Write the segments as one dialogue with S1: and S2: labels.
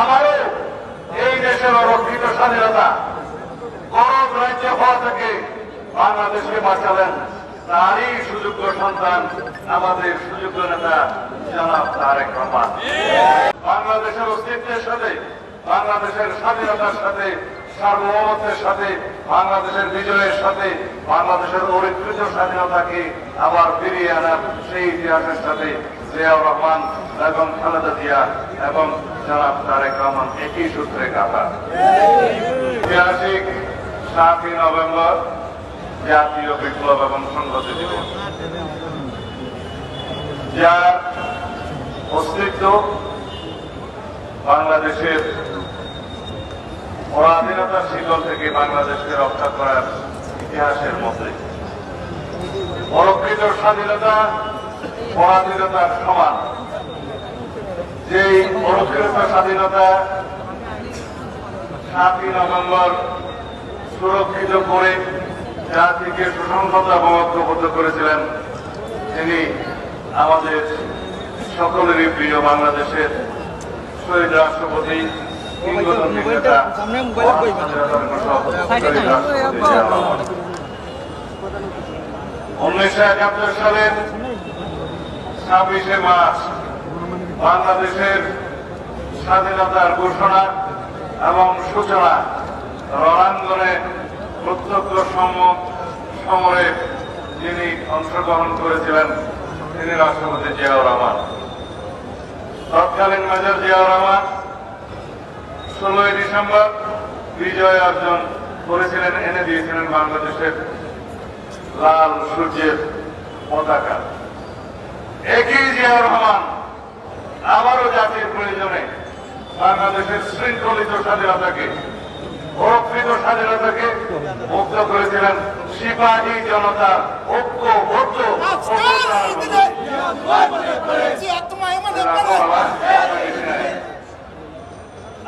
S1: আমারও এই দেশের অরক্ষিত স্বাধীনতা। গরব রাজ্য হওয়া থেকে বাংলাদেশকে বাঁচালেন তারই সুযোগ্য সন্তান আমাদের সুযোগ্য নেতা জনাব তারেক রহমান। বাংলাদেশের অস্তিত্বের সাথে, বাংলাদেশের স্বাধীনতার সাথে, সার্বভৌমত্বের সাথে, বাংলাদেশের বিজয়ের সাথে, বাংলাদেশের অরিকৃত স্বাধীনতাকে আবার ফিরিয়ে আনার সেই ইতিহাসের সাথে জিয়াউর রহমান এবং খালেদা জিয়া এবং জনাব তারেক রহমান একই সূত্রে গাথা ঐতিহাসিক সাতই নভেম্বর জাতীয় বিপ্লব এবং সংহতি দিবস। যার অস্তিত্ব বাংলাদেশের পরাধীনতার শিকল থেকে বাংলাদেশকে রক্ষা করার ইতিহাসের মধ্যে। অরক্ষিত স্বাধীনতা, পরাধীনতার সমান। যেই অরক্ষিত স্বাধীনতা সাতই নভেম্বর সুরক্ষিত করে জাতিকে সুসংহত এবং ঐক্যবদ্ধ করেছিলেন, তিনি আমাদের সকলেরই প্রিয় বাংলাদেশের শহীদ রাষ্ট্রপতি। উনিশশো একাত্তর সালের ছাব্বিশে মার্চ বাংলাদেশের স্বাধীনতার ঘোষণা এবং সূচনা রণাঙ্গনে প্রত্যক্ষ সমরে যিনি অংশগ্রহণ করেছিলেন, তিনি রাষ্ট্রপতি জিয়াউর রহমান। তৎকালীন মেজর জিয়াউর রহমান ষোলোই ডিসেম্বর বিজয় অর্জন করেছিলেন, এনে দিয়েছিলেন বাংলাদেশের লাল সূর্যের পতাকা। একই জিয়াউর রহমান আবারও জাতির প্রয়োজনে বাংলাদেশের শৃঙ্খলিত স্বাধীনতাকে অরক্ষিত স্বাধীনতাকে মুক্ত করেছিলেন সিপাহী জনতার ঐক্যবদ্ধ অভ্যুত্থানের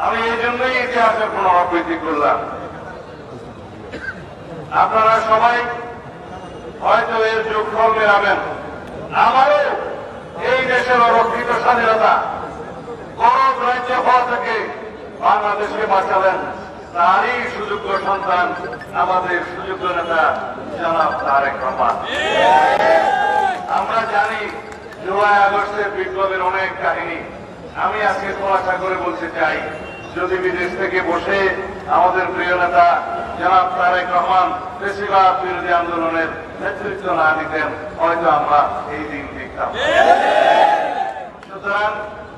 S1: আমি এই জন্যই ইতিহাসের পুনরাবৃত্তি করলাম। আপনারা সবাই হয়তো এর যোগফল মেলাবেন। আমারও এই দেশের অরক্ষিত স্বাধীনতা গরব রাজ্য হওয়া থেকে বাংলাদেশকে বাঁচালেন। তারই সুযোগ্য সন্তান আমাদের সুযোগ্য নেতা জনাব তারেক রহমান। আমরা জানি জুলাই আগস্টের বিপ্লবের অনেক কাহিনী। আমি আজকে খোলাসা করে বলতে চাই যদি বিদেশ থেকে বসে আমাদের প্রিয় নেতা জনাব তারেক রহমান বেশিরভাগ বিরোধী আন্দোলনের নেতৃত্ব না দিতেন, হয়তো আমরা এই দিন দেখতাম। সুতরাং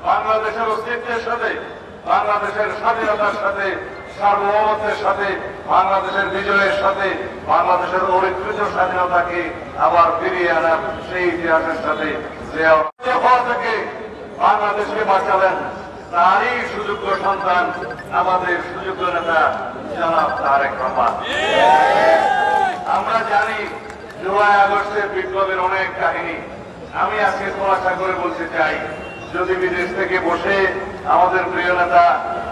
S1: বাংলাদেশের অস্তিত্বের সাথে, বাংলাদেশের স্বাধীনতার সাথে, সার্বভৌমত্বের সাথে, বাংলাদেশের বিজয়ের সাথে, বাংলাদেশের অরিকৃত স্বাধীনতাকে আবার ফিরিয়ে আনার সেই ইতিহাসের সাথে হওয়া থেকে বাংলাদেশকে বাঁচালেন তারই সুযোগ্য সন্তান আমাদের সুযোগ্য নেতা জনাব তারেক রহমান। আমরা জানি জুলাই আগস্টের বিপ্লবের অনেক কাহিনী। আমি আজকে খোলাসা করে বলতে চাই, যদি বিদেশ থেকে বসে আমাদের প্রিয় নেতা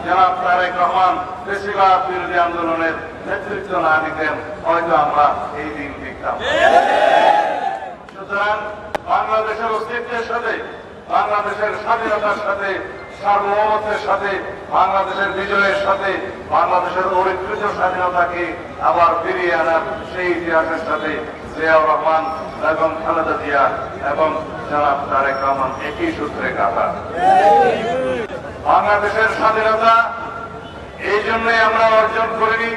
S1: জনাব তারেক রহমান বেশিরভাগ বিরোধী আন্দোলনের নেতৃত্ব না দিতেন, হয়তো আমরা এই দিন দেখতাম। সুতরাং বাংলাদেশের অস্তিত্বের সাথে, বাংলাদেশের স্বাধীনতার সাথে সার্বভৌমত্বের সাথে, বাংলাদেশের বিজয়ের সাথে, বাংলাদেশের অরিকৃত স্বাধীনতাকে আবার ফিরিয়ে আনার সেই ইতিহাসের সাথে জিয়াউর রহমান এবং খালেদা জিয়া এবং জনাব তারেক রহমান একই সূত্রে গাথা বাংলাদেশের স্বাধীনতা, এই জন্যই আমরা অর্জন করিনি,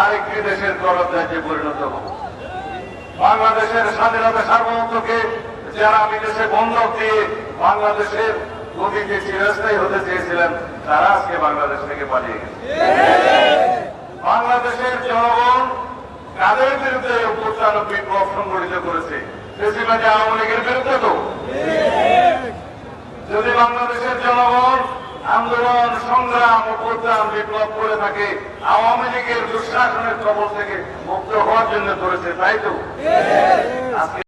S1: আরেকটি দেশের গরব রাজ্যে পরিণত হব। বাংলাদেশের স্বাধীনতা সার্বভৌমত্বকে যারা বিদেশে বন্ধক দিয়ে বাংলাদেশের গতিকে চিরস্থায়ী হতে চেয়েছিলেন, তারা আজকে বাংলাদেশ থেকে পালিয়ে গেছে। বাংলাদেশের জনগণ কাদের বিরুদ্ধে অভ্যুত্থান ও বিপ্লব সংগঠিত করেছে? বেশিরভাগ আওয়ামী লীগের বিরুদ্ধে তো। যদি বাংলাদেশের জনগণ আন্দোলন, সংগ্রাম, অভ্যুত্থান, বিপ্লব করে থাকে, আওয়ামী লীগের দুঃশাসনের কবল থেকে মুক্ত হওয়ার জন্য করেছে, তাই তো?